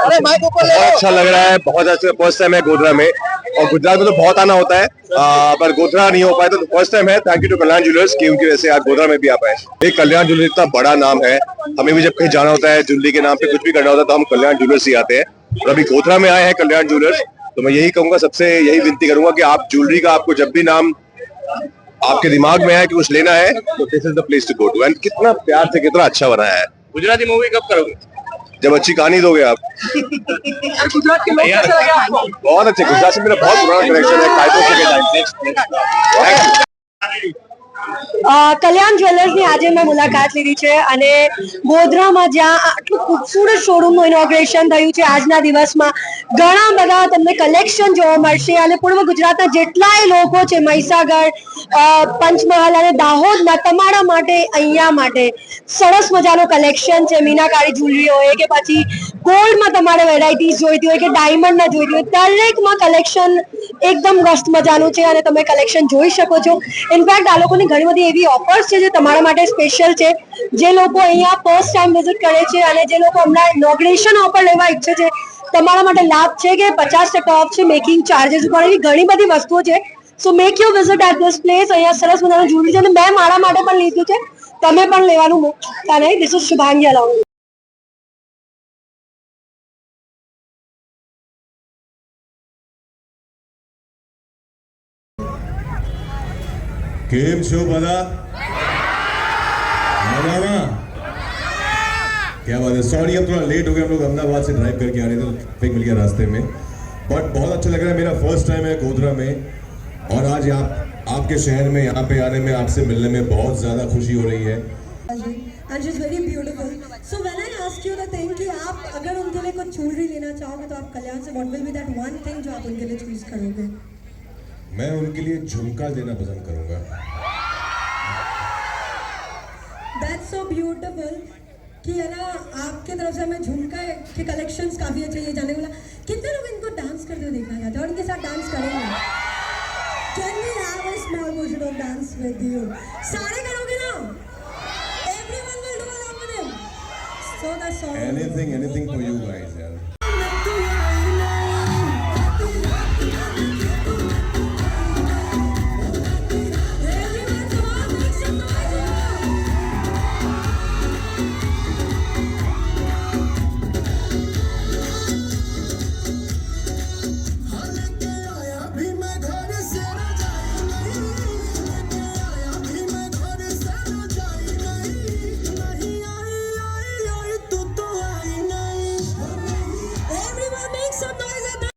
बहुत अच्छा लग रहा है बहुत अच्छा फ़र्स्ट टाइम है गोधरा में। और गुजरात में तो बहुत आना होता है। आ, पर गोधरा नहीं हो पाया तो फ़र्स्ट टाइम है। Thank you to Kalyan Jewellers की उनकी वजह से आज गोधरा में भी आ पाए। एक कल्याण ज्वेलर्स इतना बड़ा नाम है। हमें भी जब कहीं जाना होता है ज्वेलरी के नाम पे कुछ भी करना होता है तो हम कल्याण ज्वेलर्स ही आते हैं। और अभी गोधरा में आए हैं कल्याण ज्वेलर्स तो मैं यही कहूँगा सबसे यही विनती करूँगा कि आप ज्वेलरी का आपको जब भी नाम आपके दिमाग में है कि कुछ लेना है तो this is the place to go to and कितना प्यार से कितना अच्छा बनाया है। गुजराती मूवी कब करोगे? जब अच्छी कहानी दोगे आप। गुजरात के लोग कैसे लगे आपको बहुत अच्छे गुजरात से मेरा बहुत पुराना कनेक्शन है कायदों से. કલ્યાણ જ્વેલર્સની આજે મેં મુલાકાત લીધી છે અને ગોધરામાં જ્યાં આટલું ખૂબસૂરત શોરૂમનું ઇનોગ્રેશન થયું છે આજના દિવસમાં, ઘણા બધા તમને કલેક્શન જોવા મળશે. અને પૂર્વ ગુજરાતના જેટલાય લોકો છે મહીસાગર પંચમહાલ અને દાહોદના તમારા માટે, અહીંયા માટે સરસ મજાનું કલેક્શન છે. મીનાકારી જ્વેલરી હોય કે પછી ગોલ્ડમાં તમારે વેરાયટીઝ જોઈતી હોય કે ડાયમંડના જોઈતી હોય, દરેકમાં કલેક્શન એકદમ મસ્ત મજાનું છે અને તમે કલેક્શન જોઈ શકો છો. ઇનફેક્ટ આ લોકોની ઘણી બધી એવી ઓફર્સ છે જે તમારા માટે સ્પેશિયલ છે. જે લોકો અહીંયા ફર્સ્ટ ટાઈમ વિઝિટ કરે છે અને જે લોકો હમણાં ઇનોગ્રેશન ઓફર લેવા ઈચ્છે છે, તમારા માટે લાભ છે કે પચાસ ટકા ઓફ છે મેકિંગ ચાર્जेस ઉપર એવી ઘણી બધી વસ્તુઓ છે. So make you visit at this place અહીંયા સરસ મજાનું જ્વેલરી છે અને મેં મારા માટે પણ લીધું છે. તમે પણ લેવાનું મૂકતા નહીં દિસ ઇઝ શુભાંગી અલાઉ કેમ છો બધા मजामा क्या बात है सॉरी अब थोड़ा लेट हो गया हम लोग अहमदाबाद से ड्राइव करके आ रहे थे तो ट्रैफिक मिल गया रास्ते में बट बहुत अच्छा लग रहा है मेरा फर्स्ट टाइम है गोधरा में और आज आप आपके शहर में यहाँ पे आने में आपसे मिलने में बहुत ज़्यादा खुशी हो रही है and she's very beautiful. So when I ask you the thing कि आप अगर उनके लिए कुछ ज्वेलरी लेना चाहोगे तो आप कल्याण से what will be that one thing जो आप उनके लिए चूज करोगे मैं उनके लिए झुमका देना पसंद करूँगा। That's so beautiful कि है ना आपके तरफ़ से हमें झुमका के कलेक्शंस काफ़ी अच्छे ये जाने वाला। कितने लोग इनको डांस करते हुए देखना चाहते हैं? और इनके साथ डांस करेंगे? Can we have a small portion of dance with you सारे करोगे ना? Everyone will do along with him so the song anything anything for